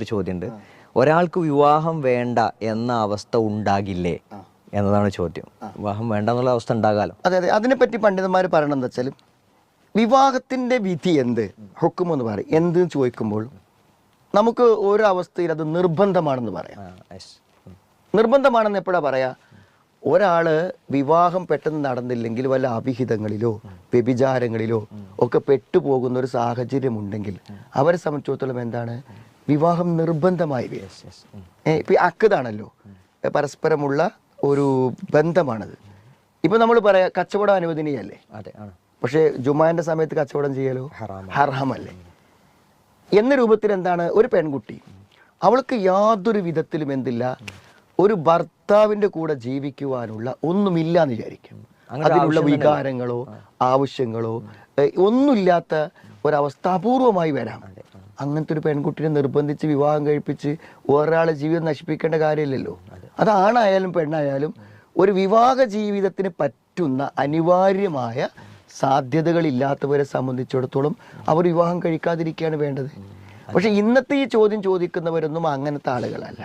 ഒരു ചോദ്യമുണ്ട്. ഒരാൾക്ക് വിവാഹം വേണ്ട എന്ന അവസ്ഥ ഉണ്ടാകില്ലേ എന്നതാണ് ചോദ്യം. വിവാഹം വേണ്ട എന്നുള്ള അവസ്ഥ ഉണ്ടാകാലോ? അതെ അതെ. അതിനെപ്പറ്റി പണ്ഡിതന്മാർ പറയണം എന്താ വെച്ചാൽ വിവാഹത്തിന്റെ വിധി എന്ത്? ഹുക്കും എന്ന് പറയും. എന്ത് ചോദിക്കുമ്പോൾ നമുക്ക് ഓരോ അവസ്ഥയിൽ അത് നിർബന്ധമാണെന്ന് പറയാം. നിർബന്ധമാണെന്ന് എപ്പോഴാ പറയാ? ഒരാൾ വിവാഹം പെട്ടെന്ന് നടന്നില്ലെങ്കിൽ വല്ല അവിഹിതങ്ങളിലോ വ്യഭിചാരങ്ങളിലോ ഒക്കെ പെട്ടുപോകുന്ന ഒരു സാഹചര്യം ഉണ്ടെങ്കിൽ അവരെ സംബന്ധിച്ചിടത്തോളം എന്താണ്? വിവാഹം നിർബന്ധമായി. വരും. ഇപ്പൊ ഈ അക്കതാണല്ലോ. പരസ്പരമുള്ള ഒരു ബന്ധമാണത്. ഇപ്പൊ നമ്മൾ പറയാം കച്ചവടം അനുവദനീയല്ലേ? പക്ഷേ ജുമാന്റെ സമയത്ത് കച്ചവടം ചെയ്യലോ. ഹർഹമല്ലേ എന്ന രൂപത്തിൽ എന്താണ്? ഒരു പെൺകുട്ടി. അവൾക്ക് യാതൊരു വിധത്തിലും എന്തില്ല. ഒരു ഭർത്താവിന്റെ കൂടെ ജീവിക്കുവാനുള്ള ഒന്നുമില്ല എന്ന് വിചാരിക്കും അതിനുള്ള വികാരങ്ങളോ ആവശ്യങ്ങളോ ഒന്നുമില്ലാത്ത ഒരവസ്ഥ അപൂർവമായി വരാം. അങ്ങനത്തെ ഒരു പെൺകുട്ടിനെ നിർബന്ധിച്ച് വിവാഹം കഴിപ്പിച്ച് ഒരാളെ ജീവിതം നശിപ്പിക്കേണ്ട കാര്യമില്ലല്ലോ. അത് ആണായാലും പെണ്ണായാലും ഒരു വിവാഹ ജീവിതത്തിന് പറ്റുന്ന അനിവാര്യമായ സാധ്യതകളില്ലാത്തവരെ സംബന്ധിച്ചിടത്തോളം അവർ വിവാഹം കഴിക്കാതിരിക്കുകയാണ് വേണ്ടത്. പക്ഷെ ഇന്നത്തെ ഈ ചോദ്യം ചോദിക്കുന്നവരൊന്നും അങ്ങനത്തെ ആളുകളല്ല.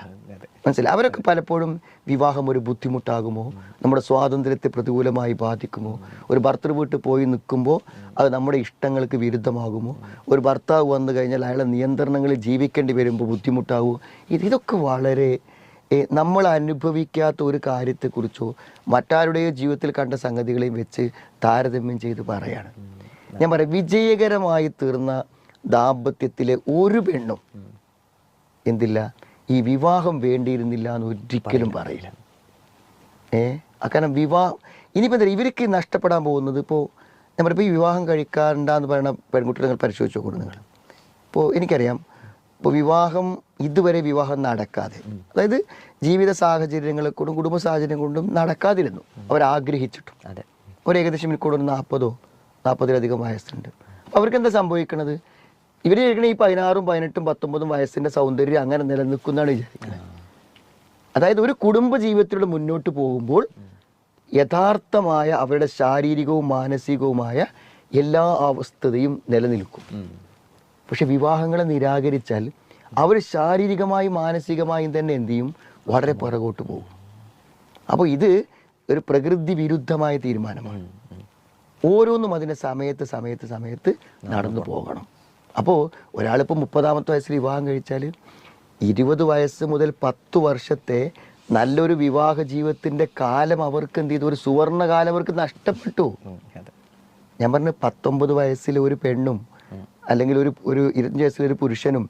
മനസ്സിലായി? അവരൊക്കെ പലപ്പോഴും വിവാഹം ഒരു ബുദ്ധിമുട്ടാകുമോ? നമ്മുടെ സ്വാതന്ത്ര്യത്തെ പ്രതികൂലമായി ബാധിക്കുമോ? ഒരു ഭർത്തൃ വീട്ടിൽ പോയി നിൽക്കുമ്പോൾ അത് നമ്മുടെ ഇഷ്ടങ്ങൾക്ക് വിരുദ്ധമാകുമോ? ഒരു ഭർത്താവ് വന്നു കഴിഞ്ഞാൽ അയാളെ നിയന്ത്രണങ്ങളിൽ ജീവിക്കേണ്ടി വരുമ്പോൾ ബുദ്ധിമുട്ടാകുമോ ഇത് ഇതൊക്കെ വളരെ നമ്മൾ അനുഭവിക്കാത്ത ഒരു കാര്യത്തെക്കുറിച്ചോ മറ്റാരുടെയോ ജീവിതത്തിൽ കണ്ട സംഗതികളെയും വെച്ച് താരതമ്യം ചെയ്ത് പറയാണ്. ഞാൻ പറയാം വിജയകരമായി തീർന്ന ദാമ്പത്യത്തിലെ ഒരു പെണ്ണും എന്തില്ല? ഈ വിവാഹം വേണ്ടിയിരുന്നില്ല എന്ന് ഒരിക്കലും പറയില്ല. ഏ? കാരണം വിവാഹം ഇനിയിപ്പോൾ എന്താ ഇവർക്ക് നഷ്ടപ്പെടാൻ പോകുന്നത്? ഇപ്പോൾ ഞാൻ പറയുമ്പോൾ ഈ വിവാഹം കഴിക്കാറുണ്ടെന്ന് പറയുന്ന പെൺകുട്ടികൾ നിങ്ങൾ പരിശോധിച്ച് നോക്കണം നിങ്ങൾ. ഇപ്പോൾ എനിക്കറിയാം ഇപ്പോൾ വിവാഹം ഇതുവരെ വിവാഹം നടക്കാതെ അതായത് ജീവിത സാഹചര്യങ്ങളെ കൊണ്ടും കുടുംബ സാഹചര്യം കൊണ്ടും നടക്കാതിരുന്നു. അവരാഗ്രഹിച്ചിട്ടും. അതെ. ഒരു ഏകദേശം എനിക്കൂടെ ഒരു നാൽപ്പതോ നാൽപ്പതിലധികം വയസ്സുണ്ട്. അവർക്ക് എന്താ സംഭവിക്കണത്? ഇവർ ഇരിക്കണ ഈ പതിനാറും പതിനെട്ടും പത്തൊമ്പതും വയസ്സിന്റെ സൗന്ദര്യം അങ്ങനെ നിലനിൽക്കുന്നതാണ് വിചാരിക്കുന്നത്. അതായത് ഒരു കുടുംബ ജീവിതത്തിലൂടെ മുന്നോട്ട് പോകുമ്പോൾ യഥാർത്ഥമായ അവരുടെ ശാരീരികവും മാനസികവുമായ എല്ലാ അവസ്ഥതയും നിലനിൽക്കും. പക്ഷെ വിവാഹങ്ങളെ നിരാകരിച്ചാൽ അവർ ശാരീരികമായും മാനസികമായും തന്നെ എന്ത് ചെയ്യും? വളരെ പുറകോട്ട് പോകും. അപ്പോൾ ഇത് ഒരു പ്രകൃതി വിരുദ്ധമായ തീരുമാനമാണ്. ഓരോന്നും അതിന്റെ സമയത്ത് സമയത്ത് സമയത്ത് നടന്നു പോകണം. അപ്പോൾ ഒരാളിപ്പോൾ മുപ്പതാമത്തെ വയസ്സിൽ വിവാഹം കഴിച്ചാൽ ഇരുപത് വയസ്സ് മുതൽ പത്ത് വർഷത്തെ നല്ലൊരു വിവാഹ ജീവിതത്തിന്റെ കാലം അവർക്ക് എന്ത് ചെയ്തു? ഒരു സുവർണ കാലം അവർക്ക് നഷ്ടപ്പെട്ടു. ഞാൻ പറഞ്ഞു പത്തൊമ്പത് വയസ്സിൽ ഒരു പെണ്ണും അല്ലെങ്കിൽ ഒരു ഒരു ഇരുപത്തഞ്ച് വയസ്സിലൊരു പുരുഷനും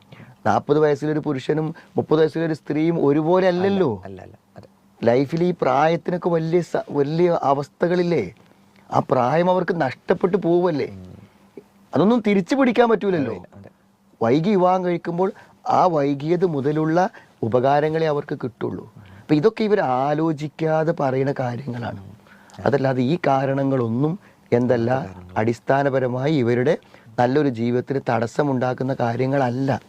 നാൽപ്പത് വയസ്സിലൊരു പുരുഷനും മുപ്പത് വയസ്സിലൊരു സ്ത്രീയും ഒരുപോലെ അല്ലല്ലോ? അല്ല അല്ല ലൈഫിൽ ഈ പ്രായത്തിനൊക്കെ വലിയ വലിയ അവസ്ഥകളില്ലേ? ആ പ്രായം അവർക്ക് നഷ്ടപ്പെട്ടു പോവല്ലേ? അതൊന്നും തിരിച്ചു പിടിക്കാൻ പറ്റൂലല്ലോ. വൈകി വിവാഹം കഴിക്കുമ്പോൾ ആ വൈകിയത് മുതലുള്ള ഉപകാരങ്ങളെ അവർക്ക് കിട്ടുള്ളൂ. അപ്പം ഇതൊക്കെ ഇവർ ആലോചിക്കാതെ പറയുന്ന കാര്യങ്ങളാണ്. അതല്ലാതെ ഈ കാരണങ്ങളൊന്നും എന്തല്ല അടിസ്ഥാനപരമായി ഇവരുടെ നല്ലൊരു ജീവിതത്തിന് തടസ്സമുണ്ടാക്കുന്ന കാര്യങ്ങളല്ല.